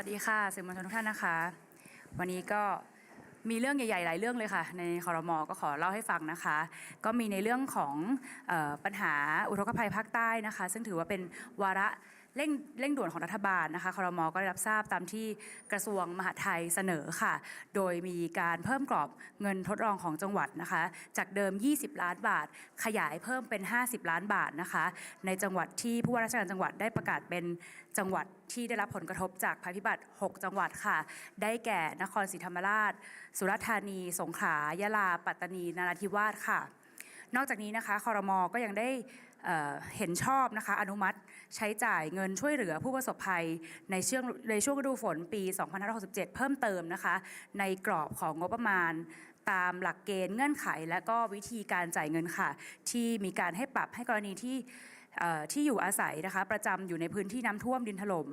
วัสดีค่ะสื่อมวลชนทุกท่านนะคะ วันนี้ก็มีเรื่องใหญ่ๆหลายเรื่องเลยค่ะ ในคอรมอก็ขอเล่าให้ฟังนะคะ ก็มีในเรื่องของออปัญหาอุทกภัยภาคใต้นะคะ ซึ่งถือว่าเป็นวาระ เร่งเร่งด่วนของรัฐบาลนะคะคอรมอก็ได้รับทราบตามที่กระทรวงมหาดไทยเสนอค่ะ โดยมีการเพิ่มกรอบเงินทดลองของจังหวัดนะคะ จากเดิม 20 ล้านบาท ขยายเพิ่มเป็น 50 ล้านบาทนะคะ ในจังหวัดที่ผู้ว่าราชการจังหวัดได้ประกาศเป็นจังหวัดที่ได้รับผลกระทบจากภัยพิบัติ 6 จังหวัดค่ะ ได้แก่นครศรีธรรมราช สุราษฎร์ธานี สงขลา ยะลา ปัตตานี นราธิวาสค่ะ นอกจากนี้นะคะคอรมอก็ยังได้เเห็นชอบนะคะอนุมัติใช้จ่ายเงินช่วยเหลือผู้ประสบภัยในช่วงในช่วงฤดูฝนปี 2567 เพิ่มเติมนะคะ ในกรอบของงบประมาณตามหลักเกณฑ์เงื่อนไข และก็วิธีการจ่ายเงินค่ะ ที่มีการให้ปรับให้กรณีที่ ที่อยู่อาศัยนะคะประจำอยู่ในพื้นที่น้ำท่วมดินถล่ม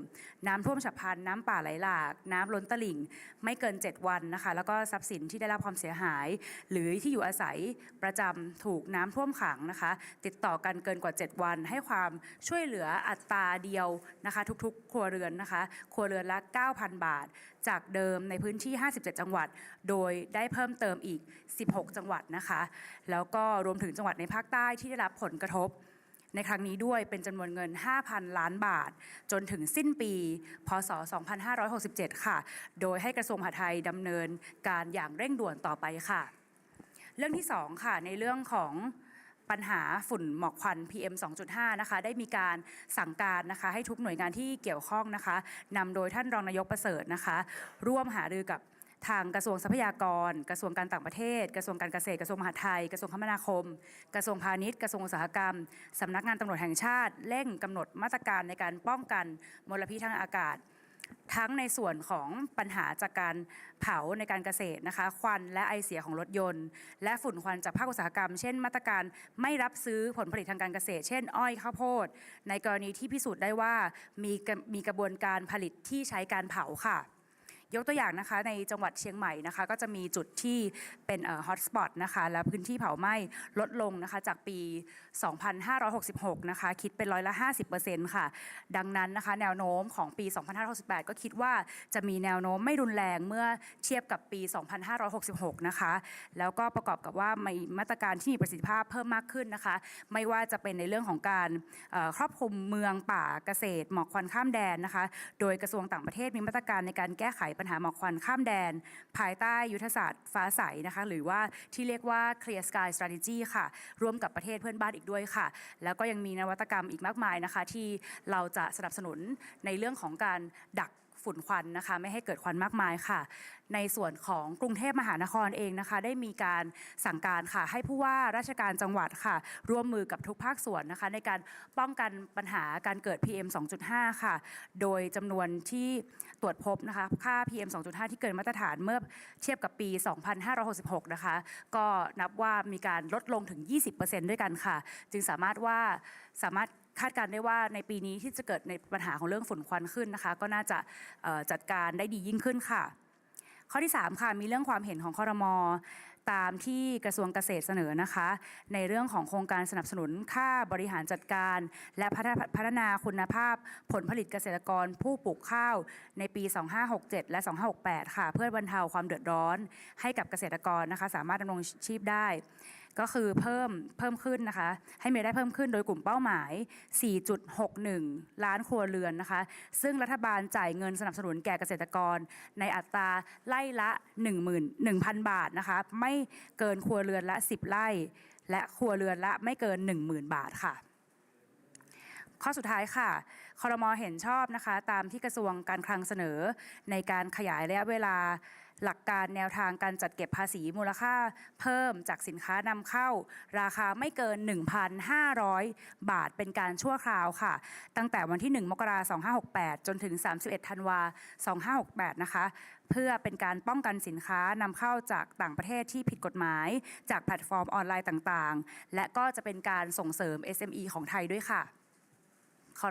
น้ำท่วมฉับพลันน้ำป่าไหลหลาก น้ำล้นตลิ่ง ไม่เกิน 7 วันนะคะ แล้วก็ทรัพย์สินที่ได้รับความเสียหาย หรือที่อยู่อาศัยประจำถูกน้ำท่วมขังนะคะ ติดต่อกันเกินกว่า 7 วัน ให้ความช่วยเหลืออัตราเดียวนะคะ ทุกๆ ครัวเรือนนะคะ ครัวเรือนละ 9,000 บาท จากเดิมในพื้นที่ 57 จังหวัด โดยได้เพิ่มเติมอีก 16 จังหวัดนะคะ แล้วก็รวมถึงจังหวัดในภาคใต้ที่ได้รับผลกระทบ ในครั้งนี้ด้วยเป็นจำนวนเงิน 5,000 ล้านบาท จนถึงสิ้นปี พศ 2567 ค่ะ โดยให้กระทรวงมหาดไทยดำเนินการอย่างเร่งด่วนต่อไปค่ะ เรื่องที่ 2 ค่ะในเรื่องของปัญหาฝุ่นหมอกควัน PM 2.5 นะคะ ได้มีการสั่งการนะคะ ให้ทุกหน่วยงานที่เกี่ยวข้องนะคะนำโดยท่านรองนายกประเสริฐนะคะ ร่วมหารือกับ ทางกระทรวงทรัพยากร กระทรวงการต่างประเทศ กระทรวงการเกษตร กระทรวงมหาดไทย กระทรวงคมนาคม กระทรวงพาณิชย์ กระทรวงอุตสาหกรรมสำนักงานตำรวจแห่งชาติ เร่งกำหนดมาตรการในการป้องกันมลพิษทางอากาศ ทั้งในส่วนของปัญหาจากการเผาในการเกษตรนะคะ ควันและไอเสียของรถยนต์ และฝุ่นควันจากภาคอุตสาหกรรม เช่น มาตรการไม่รับซื้อผลผลิตทางการเกษตร เช่น อ้อยข้าวโพด ในกรณีที่พิสูจน์ได้ว่ามีมีกระบวนการผลิตที่ใช้การเผาค่ะ ยกตัวอย่างนะคะในจังหวัดเชียงใหม่นะคะก็จะมีจุดที่เป็นฮอตสปอตนะคะและพื้นที่เผาไหม้ลดลงนะคะจากปี 2566 นะคะคิดเป็นร้อยละ 50%ค่ะ ดังนั้นนะคะแนวโน้มของปี 2568 ก็คิดว่าจะมีแนวโน้มไม่รุนแรงเมื่อเทียบกับปี 2566 นะคะ แล้วก็ประกอบกับว่ามีมาตรการที่มีประสิทธิภาพเพิ่มมากขึ้นนะคะ ไม่ว่าจะเป็นในเรื่องของการครอบคลุมเมืองป่าเกษตรหมอกควันข้ามแดนนะคะ โดยกระทรวงต่างประเทศมีมาตรการในการแก้ไขปัญหาหมอกควันข้ามแดน ภายใต้ยุทธศาสตร์ฟ้าใสนะคะ หรือว่าที่เรียกว่า Clear Sky Strategy ค่ะ ร่วมกับประเทศเพื่อนบ้านอีกด้วยค่ะ แล้วก็ยังมีนวัตกรรมอีกมากมายนะคะ ที่เราจะสนับสนุนในเรื่องของการดัก ฝุ่นควันนะคะ ไม่ให้เกิดควันมากมายค่ะ ในส่วนของกรุงเทพมหานครเองนะคะ ได้มีการสั่งการค่ะ ให้ผู้ว่าราชการจังหวัดค่ะ ร่วมมือกับทุกภาคส่วนนะคะ ในการป้องกันปัญหาการเกิด PM 2.5 ค่ะ โดยจำนวนที่ตรวจพบนะคะค่า PM 2.5 ที่เกินมาตรฐานเมื่อเทียบกับปี 2566 นะคะ ก็นับว่ามีการลดลงถึง 20%ด้วยกันค่ะ จึงสามารถว่าสามารถ คาดการณ์ได้ว่าในปีนี้ที่จะเกิดในปัญหาของเรื่องฝุ่นควันขึ้นนะคะ ก็น่าจะจัดการได้ดียิ่งขึ้นค่ะ ข้อที่ 3 ค่ะ มีเรื่องความเห็นของคอรมอตามที่กระทรวงเกษตรเสนอนะคะ ในเรื่องของโครงการสนับสนุนค่าบริหารจัดการ และพัฒนาพัฒนาคุณภาพผลผลิตเกษตรกรผู้ปลูกข้าวในปี 2567 และ 2568 ค่ะ เพื่อบรรเทาความเดือดร้อนให้กับเกษตรกรนะคะ สามารถดำรงชีพได้ ก็คือเพิ่มเพิ่มขึ้นนะคะ ให้มีรายได้เพิ่มขึ้นโดยกลุ่มเป้าหมาย 4.61 ล้านครัวเรือนนะคะ ซึ่งรัฐบาลจ่ายเงินสนับสนุนแก่เกษตรกร ในอัตราไล่ละ 10,000 1,000 บาทนะคะ ไม่เกินครัวเรือนละ 10 ไร่ และครัวเรือนละไม่เกิน 10,000 บาทค่ะ ข้อสุดท้ายค่ะคอรมอเห็นชอบนะคะ ตามที่กระทรวงการคลังเสนอ ในการขยายระยะเวลาหลักการแนวทางการจัดเก็บภาษีมูลค่า เพิ่มจากสินค้านำเข้า ราคาไม่เกิน 1,500 บาทเป็นการชั่วคราวค่ะ ตั้งแต่วันที่ 1 มกราคม 2568 จนถึง 31 ธันวา2568 นะคะ เพื่อเป็นการป้องกันสินค้านำเข้าจากต่างประเทศที่ผิดกฎหมาย จากแพลตฟอร์มออนไลน์ต่างๆ และก็จะเป็นการส่งเสริม SME ของไทยด้วยค่ะ